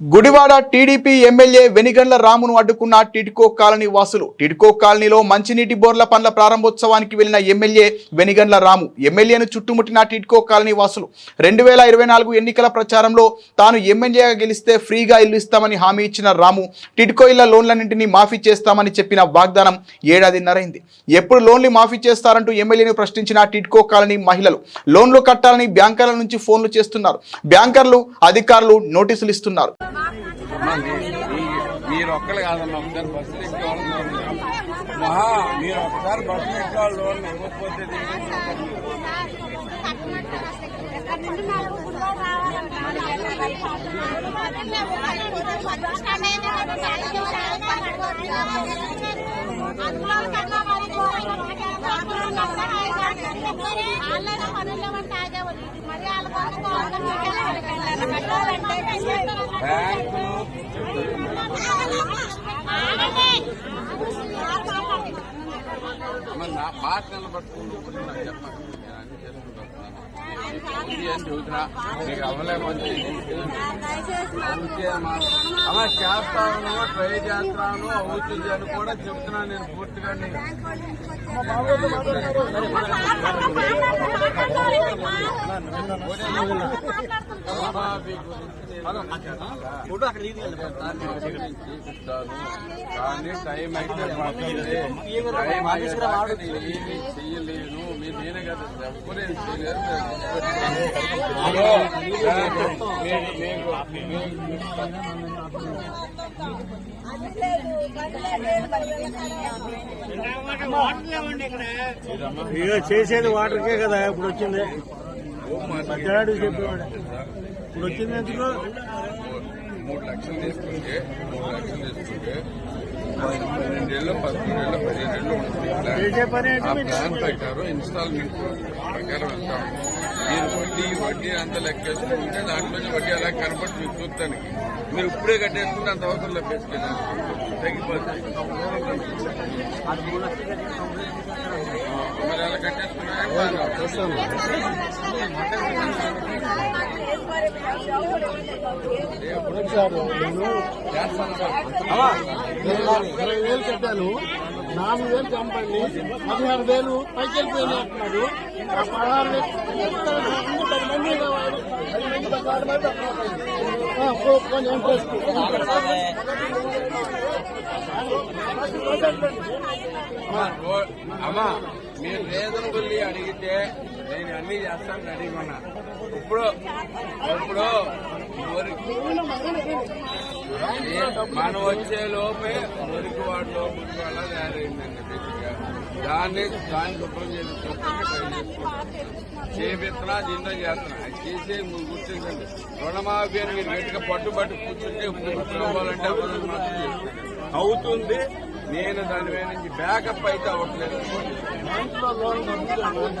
Gudivada TDP MLA Venigandla రామును అడ్డుకున్న TIDCO colony వాసులు. టిడ్కో కాలనీలో మంచినీటి బోర్ల పనుల ప్రారంభోత్సవానికి వెళ్ళిన ఎమ్మెల్యే వెనిగండ్ల రాము ఎమ్మెల్యేను చుట్టుముట్టిన టిడ్కో కాలనీ వాసులు. రెండు వేల ఇరవై నాలుగు ఎన్నికల ప్రచారంలో తాను ఎమ్మెల్యేగా గెలిస్తే ఫ్రీగా ఇల్లు ఇస్తామని హామీ ఇచ్చిన రాము టిడ్కో ఇళ్ళ లోన్లన్నింటినీ మాఫీ చేస్తామని చెప్పిన వాగ్దానం ఏడాదిన్నరైంది. ఎప్పుడు లోన్లు మాఫీ చేస్తారంటూ ఎమ్మెల్యేను ప్రశ్నించిన టిడ్కో కాలనీ మహిళలు లోన్లు కట్టాలని బ్యాంకర్ల నుంచి ఫోన్లు చేస్తున్నారు. బ్యాంకర్లు అధికారులు నోటీసులు ఇస్తున్నారు. అమ్మా, మీరు ఒక్కరు కాదమ్మా ఒకసారి బస్సులు ఎక్కి వాళ్ళని మహా మీరు ఒకసారి బస్సులు ఎక్కి వాళ్ళు ఇవ్వకపోతే మరి వాళ్ళ నా మాట నిలబట్టుకుంటూ నాకు చెప్పండి నేను అన్ని. ఇది అవ్వలేకపోతే చేస్తాను ట్రై చేస్తాను అవుతుంది అని కూడా చెప్తున్నాను నేను పూర్తిగా నేను కానీ టైం అయితే టైం చెయ్యలేను మీరు నేనే కదా ఇక చేసేది వాటర్కే కదా ఇప్పుడు వచ్చింది. మధ్యాహ్నం చెప్పేవాడు ఇప్పుడు వచ్చింది ఎందుకు? మూడు లక్షలు తీసుకుంటే మూడు లక్షలు తీసుకుంటే పన్నెండేళ్ళు పదకొండేళ్ళు పదిహేనేళ్ళు ఉంటుంది. ఆ ప్లాన్ ప్రకారం ఇన్స్టాల్మెంట్ ప్రకారం వెళ్తాం. మీరు వడ్డీ వడ్డీ అంతా లెక్కేసుకుంటే దాంట్లో వడ్డీ అలా కనపడి మీకు చూస్తానికి మీరు ఇప్పుడే కట్టేసుకుంటే అంత అవసరం లేదు బేసికలీ తగ్గిపోతుంది. మరి ఇరవై వేలు కట్టాను. నాలుగు వేలు చంపండి. పదిహేను వేలు పైకి వెళ్ళిపోయినాయి అంటున్నాడు ఆ పదహారు వేలు పది మంది కావాలి ఇంట్రెస్ట్ అమ్మా, రో- అమ్మా మీరు రీజనబుల్ అడిగితే నేను అన్ని చేస్తాను రెడీగా ఇప్పుడు ఇప్పుడు మనం వచ్చే లోపే మురికి వాడు మురికి దాన్ని దాన్ని శుభ్రం చేసి చేపిస్తున్నా దీంతో చేస్తున్నా. అది చేసే మీరు గుర్తించండి. రుణమాఫీ అని మీరు గట్టిగా పట్టుబట్టి కూర్చుంటే ఇప్పుడు అవ్వాలంటే అవ్వదని మాత్రం అవుతుంది. నేను దాని మీద నుంచి బ్యాకప్ అయితే అవ్వట్లేదు. బ్యాంకులో లోన్